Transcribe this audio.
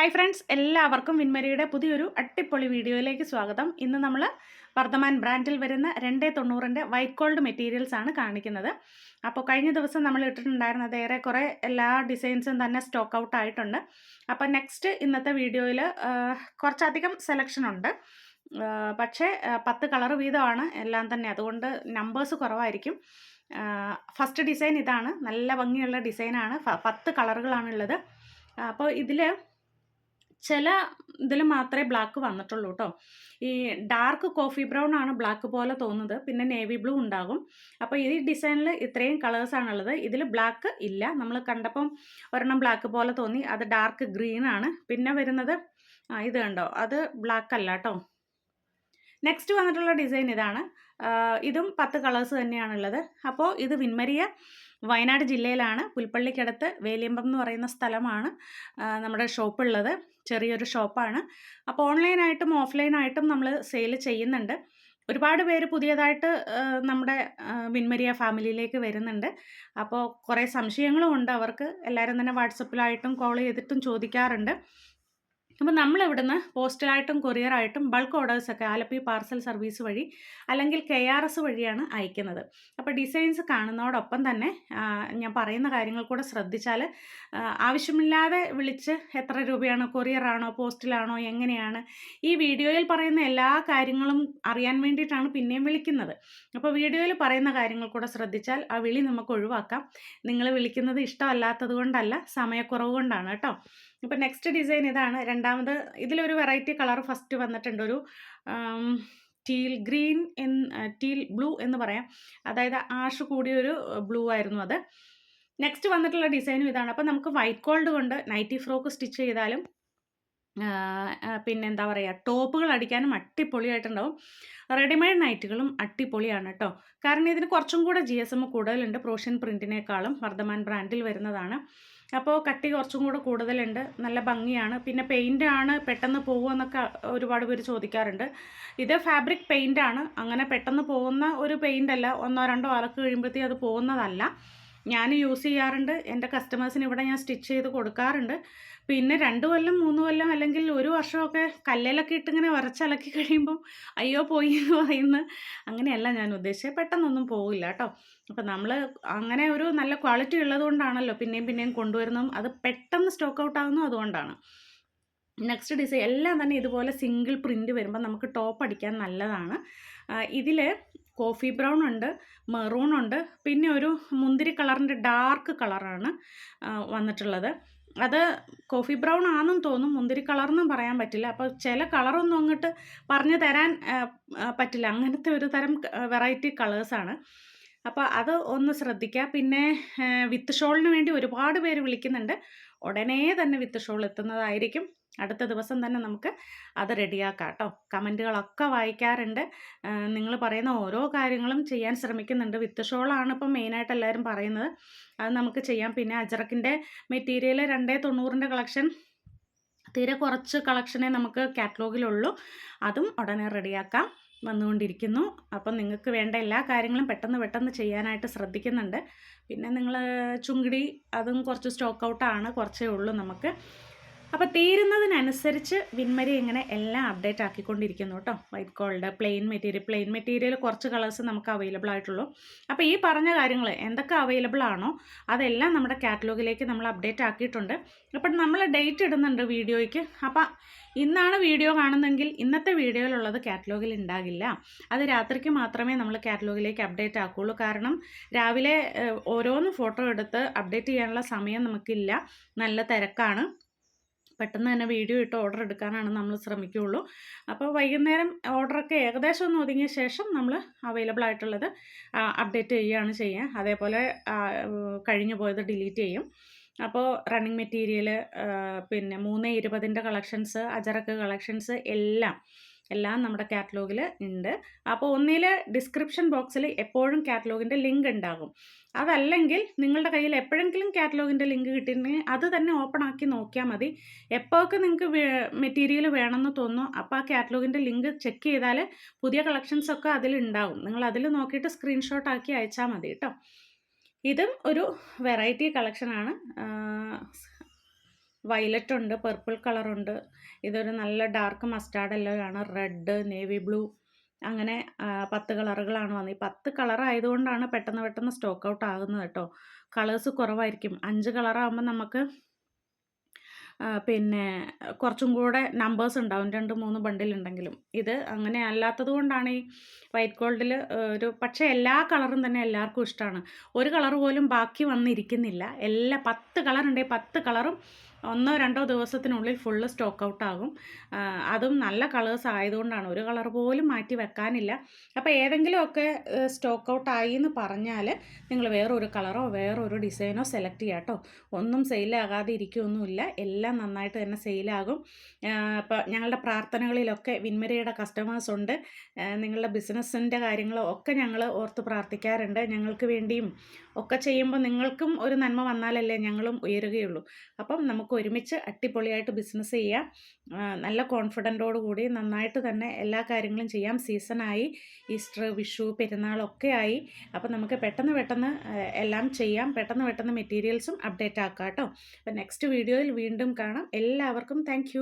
Hi friends എല്ലാവർക്കും വിൻമരിയുടെ പുതിയൊരു അട്ടിപ്പൊളി വീഡിയോയിലേക്ക് സ്വാഗതം. ഇന്ന് നമ്മൾ വർദ്ധമാൻ ബ്രാൻഡിൽ വരുന്ന രണ്ടേ തൊണ്ണൂറിന്റെ വൈറ്റ് ഗോൾഡ് മെറ്റീരിയൽസ് ആണ് കാണിക്കുന്നത്. അപ്പോൾ കഴിഞ്ഞ ദിവസം നമ്മൾ ഇട്ടിട്ടുണ്ടായിരുന്നത് ഏറെക്കുറെ എല്ലാ ഡിസൈൻസും തന്നെ സ്റ്റോക്ക് ഔട്ട് ആയിട്ടുണ്ട്. അപ്പോൾ നെക്സ്റ്റ് ഇന്നത്തെ വീഡിയോയിൽ കുറച്ചധികം സെലക്ഷൻ ഉണ്ട്. പക്ഷേ പത്ത് കളർ വീതമാണ് എല്ലാം തന്നെ. അതുകൊണ്ട് നമ്പേഴ്സ് കുറവായിരിക്കും. ഫസ്റ്റ് ഡിസൈൻ ഇതാണ്. നല്ല ഭംഗിയുള്ള ഡിസൈനാണ് പത്ത് കളറുകളാണുള്ളത് അപ്പോൾ ഇതിൽ ചില ഇതിൽ മാത്രമേ ബ്ലാക്ക് വന്നിട്ടുള്ളൂ കേട്ടോ ഈ ഡാർക്ക് കോഫി ബ്രൗൺ ആണ് ബ്ലാക്ക് പോലെ തോന്നുന്നത്. പിന്നെ നേവി ബ്ലൂ ഉണ്ടാകും. അപ്പോൾ ഈ ഡിസൈനിൽ ഇത്രയും കളേഴ്സ് ആണുള്ളത്. ഇതിൽ ബ്ലാക്ക് ഇല്ല. നമ്മൾ കണ്ടപ്പം ഒരെണ്ണം ബ്ലാക്ക് പോലെ തോന്നി. അത് ഡാർക്ക് ഗ്രീൻ ആണ്. പിന്നെ വരുന്നത് ഇത് കണ്ടോ? അത് ബ്ലാക്ക് അല്ല കേട്ടോ നെക്സ്റ്റ് വന്നിട്ടുള്ള ഡിസൈൻ ഇതാണ്. ഇതും പത്ത് കളേഴ്സ് തന്നെയാണുള്ളത്. അപ്പോൾ ഇത് വിൻമരിയ വയനാട് ജില്ലയിലാണ്. പുൽപ്പള്ളിക്കടുത്ത് വേലിയമ്പം എന്ന് പറയുന്ന സ്ഥലമാണ് നമ്മുടെ ഷോപ്പ് ഉള്ളത് ചെറിയൊരു ഷോപ്പാണ്. അപ്പോൾ ഓൺലൈനായിട്ടും ഓഫ്ലൈനായിട്ടും നമ്മൾ സെയിൽ ചെയ്യുന്നുണ്ട്. ഒരുപാട് പേര് പുതിയതായിട്ട് നമ്മുടെ വിൻമരിയ ഫാമിലിയിലേക്ക് വരുന്നുണ്ട്. അപ്പോൾ കുറേ സംശയങ്ങളും ഉണ്ട് അവർക്ക്. എല്ലാവരും തന്നെ വാട്സപ്പിലായിട്ടും കോൾ ചെയ്തിട്ടും ചോദിക്കാറുണ്ട്. അപ്പോൾ നമ്മൾ ഇവിടുന്ന് പോസ്റ്റലായിട്ടും കൊറിയറായിട്ടും ബൾക്ക് ഓർഡേഴ്സൊക്കെ ആലപ്പി പാർസൽ സർവീസ് വഴി അല്ലെങ്കിൽ കെ ആർ എസ് വഴിയാണ് അയക്കുന്നത്. അപ്പോൾ ഡിസൈൻസ് കാണുന്നതോടൊപ്പം തന്നെ ഞാൻ പറയുന്ന കാര്യങ്ങൾ കൂടെ ശ്രദ്ധിച്ചാൽ ആവശ്യമില്ലാതെ വിളിച്ച് എത്ര രൂപയാണോ കൊറിയറാണോ പോസ്റ്റിലാണോ എങ്ങനെയാണ് ഈ വീഡിയോയിൽ പറയുന്ന എല്ലാ കാര്യങ്ങളും അറിയാൻ വേണ്ടിയിട്ടാണ് പിന്നെയും വിളിക്കുന്നത്. അപ്പോൾ വീഡിയോയിൽ പറയുന്ന കാര്യങ്ങൾ കൂടെ ശ്രദ്ധിച്ചാൽ ആ വിളി നമുക്ക് ഒഴിവാക്കാം. നിങ്ങൾ വിളിക്കുന്നത് ഇഷ്ടമല്ലാത്തത് കൊണ്ടല്ല സമയക്കുറവ് കൊണ്ടാണ് കേട്ടോ. ഇപ്പോൾ നെക്സ്റ്റ് ഡിസൈൻ ഇതാണ്. രണ്ടാമത് ഇതിലൊരു വെറൈറ്റി കളർ ഫസ്റ്റ് വന്നിട്ടുണ്ട്. ഒരു teal green and teal blue എന്ന് പറയാം. അതായത് ആഷ് കൂടിയൊരു ബ്ലൂ ആയിരുന്നു അത്. നെക്സ്റ്റ് വന്നിട്ടുള്ള ഡിസൈനും ഇതാണ്. അപ്പോൾ നമുക്ക് വൈറ്റ് ഗോൾഡ് കൊണ്ട് നൈറ്റി ഫ്രോക്ക് സ്റ്റിച്ച് ചെയ്താലും പിന്നെ എന്താ പറയുക ടോപ്പുകൾ അടിക്കാനും അടിപൊളിയായിട്ടുണ്ടാവും റെഡിമെയ്ഡ് നൈറ്റുകളും അടിപൊളിയാണ് കേട്ടോ കാരണം ഇതിന് കുറച്ചും കൂടെ ജി എസ് എം കൂടുതലുണ്ട്. പ്രോഷ്യൻ പ്രിന്റിനേക്കാളും വർദ്ധമാൻ ബ്രാൻഡിൽ വരുന്നതാണ്. അപ്പോൾ കട്ടി കുറച്ചും കൂടെ കൂടുതലുണ്ട്. നല്ല ഭംഗിയാണ്. പിന്നെ പെയിന്റ് ആണ് പെട്ടെന്ന് പോകുമെന്നൊക്കെ ഒരുപാട് പേര് ചോദിക്കാറുണ്ട്. ഇത് ഫാബ്രിക് പെയിന്റ് ആണ്. അങ്ങനെ പെട്ടെന്ന് പോകുന്ന ഒരു പെയിന്റ് അല്ല. ഒന്നോ രണ്ടോ അലക്ക് കഴിയുമ്പോഴത്തേക്കും അത് പോകുന്നതല്ല. ഞാൻ യൂസ് ചെയ്യാറുണ്ട്. എന്റെ കസ്റ്റമേഴ്സിന് ഇവിടെ ഞാൻ സ്റ്റിച്ച് ചെയ്ത് കൊടുക്കാറുണ്ട്. പിന്നെ രണ്ട് കൊല്ലം മൂന്ന് കൊല്ലം അല്ലെങ്കിൽ ഒരു വർഷമൊക്കെ കല്ലിലൊക്കെ ഇട്ടിങ്ങനെ വരച്ചലക്കി കഴിയുമ്പം അയ്യോ പോയി എന്ന് പറയുന്ന അങ്ങനെയല്ല ഞാൻ ഉദ്ദേശിച്ചത്. പെട്ടെന്നൊന്നും പോകില്ല കേട്ടോ. അപ്പം നമ്മൾ അങ്ങനെ ഒരു നല്ല ക്വാളിറ്റി ഉള്ളതുകൊണ്ടാണല്ലോ പിന്നെയും പിന്നെയും കൊണ്ടുവരുന്നതും. അത് പെട്ടെന്ന് സ്റ്റോക്ക് ഔട്ട് ആകുന്നു അതുകൊണ്ടാണ് നെക്സ്റ്റ് ഡിസൈൻ എല്ലാം തന്നെ ഇതുപോലെ സിംഗിൾ പ്രിന്റ് വരുമ്പോൾ നമുക്ക് ടോപ്പ് അടിക്കാൻ നല്ലതാണ്. ഇതിൽ കോഫി ബ്രൗൺ ഉണ്ട് മെറൂൺ ഉണ്ട് പിന്നെ ഒരു മുന്തിരി കളറിന്റെ ഡാർക്ക് കളറാണ് വന്നിട്ടുള്ളത്. അത് കോഫി ബ്രൗൺ ആണെന്നും തോന്നും മുന്തിരി കളറെന്നും പറയാൻ പറ്റില്ല. അപ്പോൾ ചില കളറൊന്നും അങ്ങോട്ട് പറഞ്ഞു തരാൻ പറ്റില്ല. അങ്ങനത്തെ ഒരു തരം വെറൈറ്റി കളേഴ്സാണ് അപ്പോൾ അത് ഒന്ന് ശ്രദ്ധിക്കുക. പിന്നെ വിത്ത് ഷോളിന് വേണ്ടി ഒരുപാട് പേര് വിളിക്കുന്നുണ്ട്. ഉടനെ തന്നെ വിത്ത് ഷോൾ എത്തുന്നതായിരിക്കും. അടുത്ത ദിവസം തന്നെ നമുക്ക് അത് റെഡിയാക്കാം കേട്ടോ കമന്റുകളൊക്കെ വായിക്കാറുണ്ട്. നിങ്ങൾ പറയുന്ന ഓരോ കാര്യങ്ങളും ചെയ്യാൻ ശ്രമിക്കുന്നുണ്ട്. വിത്ത് ഷോളാണ് ഇപ്പം മെയിനായിട്ട് എല്ലാവരും പറയുന്നത്. അത് നമുക്ക് ചെയ്യാം. പിന്നെ അജറക്കിന്റെ മെറ്റീരിയൽ രണ്ടേ തൊണ്ണൂറിന്റെ കളക്ഷൻ. തീരെ കുറച്ച് കളക്ഷനെ നമുക്ക് കാറ്റലോഗിലുള്ളൂ. അതും ഉടനെ റെഡിയാക്കാം. വന്നുകൊണ്ടിരിക്കുന്നു. അപ്പം നിങ്ങൾക്ക് വേണ്ട എല്ലാ കാര്യങ്ങളും പെട്ടെന്ന് പെട്ടെന്ന് ചെയ്യാനായിട്ട് ശ്രദ്ധിക്കുന്നുണ്ട്. പിന്നെ നിങ്ങൾ ചുങ്കിടി അതും കുറച്ച് സ്റ്റോക്ക് ഔട്ടാണ്. കുറച്ചേ ഉള്ളൂ നമുക്ക്. അപ്പോൾ തീരുന്നതിനനുസരിച്ച് വിൻമരി ഇങ്ങനെ എല്ലാം അപ്ഡേറ്റ് ആക്കിക്കൊണ്ടിരിക്കുന്നു കേട്ടോ. White gold plain material plain material കുറച്ച് കളേഴ്സ് നമുക്ക് അവൈലബിൾ ആയിട്ടുള്ളൂ. അപ്പോൾ ഈ പറഞ്ഞ കാര്യങ്ങൾ എന്തൊക്കെ അവൈലബിൾ ആണോ അതെല്ലാം നമ്മുടെ കാറ്റലോഗിലേക്ക് നമ്മൾ അപ്ഡേറ്റ് ആക്കിയിട്ടുണ്ട്. അപ്പം നമ്മൾ ഡേറ്റ് ഇടുന്നുണ്ട് വീഡിയോയ്ക്ക്. അപ്പം ഇന്നാണ് വീഡിയോ കാണുന്നതെങ്കിൽ ഇന്നത്തെ വീഡിയോയിലുള്ളത് കാറ്റലോഗിൽ ഉണ്ടാകില്ല. അത് രാത്രിക്ക് മാത്രമേ നമ്മൾ കാറ്റലോഗിലേക്ക് അപ്ഡേറ്റ് ആക്കുകയുള്ളൂ കാരണം രാവിലെ ഓരോന്ന് ഫോട്ടോ എടുത്ത് അപ്ഡേറ്റ് ചെയ്യാനുള്ള സമയം നമുക്കില്ല. നല്ല തിരക്കാണ്. പെട്ടെന്ന് തന്നെ വീഡിയോ ഇട്ട് ഓർഡർ എടുക്കാനാണ് നമ്മൾ ശ്രമിക്കുകയുള്ളൂ അപ്പോൾ വൈകുന്നേരം ഓർഡറൊക്കെ ഏകദേശം ഒന്ന് ഒതുങ്ങിയ ശേഷം നമ്മൾ അവൈലബിൾ ആയിട്ടുള്ളത് അപ്ഡേറ്റ് ചെയ്യുകയാണ് ചെയ്യുക. അതേപോലെ കഴിഞ്ഞു പോയത് ഡിലീറ്റ് ചെയ്യും. അപ്പോൾ റണ്ണിങ് മെറ്റീരിയൽ പിന്നെ മൂന്ന് ഇരുപതിന്റെ കളക്ഷൻസ് അജറക്ക് കളക്ഷൻസ് എല്ലാം എല്ലാം നമ്മുടെ കാറ്റലോഗിൽ ഉണ്ട്. അപ്പോൾ ഒന്നിൽ ഡിസ്ക്രിപ്ഷൻ ബോക്സിൽ എപ്പോഴും കാറ്റലോഗിന്റെ ലിങ്ക് ഉണ്ടാകും. അതല്ലെങ്കിൽ നിങ്ങളുടെ കയ്യിൽ എപ്പോഴെങ്കിലും കാറ്റലോഗിന്റെ ലിങ്ക് കിട്ടിയിട്ടുണ്ടെങ്കിൽ അത് തന്നെ ഓപ്പൺ ആക്കി നോക്കിയാൽ മതി. എപ്പോഴൊക്കെ നിങ്ങൾക്ക് മെറ്റീരിയൽ വേണമെന്ന് തോന്നുന്നു അപ്പോൾ ആ കാറ്റലോഗിന്റെ ലിങ്ക് ചെക്ക് ചെയ്താൽ പുതിയ കളക്ഷൻസ് ഒക്കെ അതിലുണ്ടാവും നിങ്ങൾ അതിൽ നോക്കിയിട്ട് സ്ക്രീൻഷോട്ട് ആക്കി അയച്ചാൽ മതി കേട്ടോ ഇതും ഒരു വെറൈറ്റി കളക്ഷനാണ് വയലറ്റ് ഉണ്ട് പർപ്പിൾ കളറുണ്ട് ഇതൊരു നല്ല ഡാർക്ക് മസ്റ്റാർഡ് യെല്ലോ ആണ് റെഡ് നേവി ബ്ലൂ അങ്ങനെ പത്ത് കളറുകളാണ് വന്നത്. ഈ പത്ത് കളർ ആയതുകൊണ്ടാണ് പെട്ടെന്ന് പെട്ടെന്ന് സ്റ്റോക്ക് ഔട്ട് ആകുന്നത് കേട്ടോ. കളേഴ്സ് കുറവായിരിക്കും. അഞ്ച് കളറാകുമ്പോൾ നമുക്ക് പിന്നെ കുറച്ചും കൂടെ നമ്പേഴ്സ് ഉണ്ടാവും. രണ്ട് മൂന്ന് ബണ്ടിലുണ്ടെങ്കിലും ഇത് അങ്ങനെ അല്ലാത്തത് കൊണ്ടാണ് ഈ വൈറ്റ് ഗോൾഡിൽ ഒരു പക്ഷേ എല്ലാ കളറും തന്നെ എല്ലാവർക്കും ഇഷ്ടമാണ് ഒരു കളർ പോലും ബാക്കി വന്നിരിക്കുന്നില്ല. എല്ലാ പത്ത് കളറുണ്ടെങ്കിൽ പത്ത് കളറും ഒന്നോ രണ്ടോ ദിവസത്തിനുള്ളിൽ ഫുള്ള് സ്റ്റോക്ക് ഔട്ട് ആകും. അതും നല്ല കളേഴ്സ് ആയതുകൊണ്ടാണ്. ഒരു കളർ പോലും മാറ്റി വെക്കാനില്ല. അപ്പോൾ ഏതെങ്കിലുമൊക്കെ സ്റ്റോക്ക് ഔട്ട് ആയി എന്ന് പറഞ്ഞാൽ നിങ്ങൾ വേറൊരു കളറോ വേറൊരു ഡിസൈനോ സെലക്ട് ചെയ്യാം കേട്ടോ ഒന്നും സെയിലാകാതെ ഇരിക്കുകയൊന്നുമില്ല എല്ലാം നന്നായിട്ട് തന്നെ സെയിലാകും അപ്പോൾ ഞങ്ങളുടെ പ്രാർത്ഥനകളിലൊക്കെ വിൻമരയുടെ കസ്റ്റമേഴ്സ് ഉണ്ട്. നിങ്ങളുടെ ബിസിനസ്സിന്റെ കാര്യങ്ങളോ ഒക്കെ ഞങ്ങൾ ഓർത്ത് പ്രാർത്ഥിക്കാറുണ്ട്. ഞങ്ങൾക്ക് വേണ്ടിയും ഒക്കെ ചെയ്യുമ്പോൾ നിങ്ങൾക്കും ഒരു നന്മ വന്നാലല്ലേ ഞങ്ങളും ഉയരുകയുള്ളൂ. അപ്പം നമുക്ക് ഒരുമിച്ച് അടിപൊളിയായിട്ട് ബിസിനസ് ചെയ്യാം. നല്ല കോൺഫിഡന്റോടു കൂടി നന്നായിട്ട് തന്നെ എല്ലാ കാര്യങ്ങളും ചെയ്യാം. സീസണായി ഈസ്റ്റർ വിഷു പെരുന്നാളൊക്കെ ആയി. അപ്പം നമുക്ക് പെട്ടെന്ന് പെട്ടെന്ന് എല്ലാം ചെയ്യാം. പെട്ടെന്ന് പെട്ടെന്ന് മെറ്റീരിയൽസും അപ്ഡേറ്റ് ആക്കാം കേട്ടോ. അപ്പം നെക്സ്റ്റ് വീഡിയോയിൽ വീണ്ടും കാണാം. എല്ലാവർക്കും താങ്ക്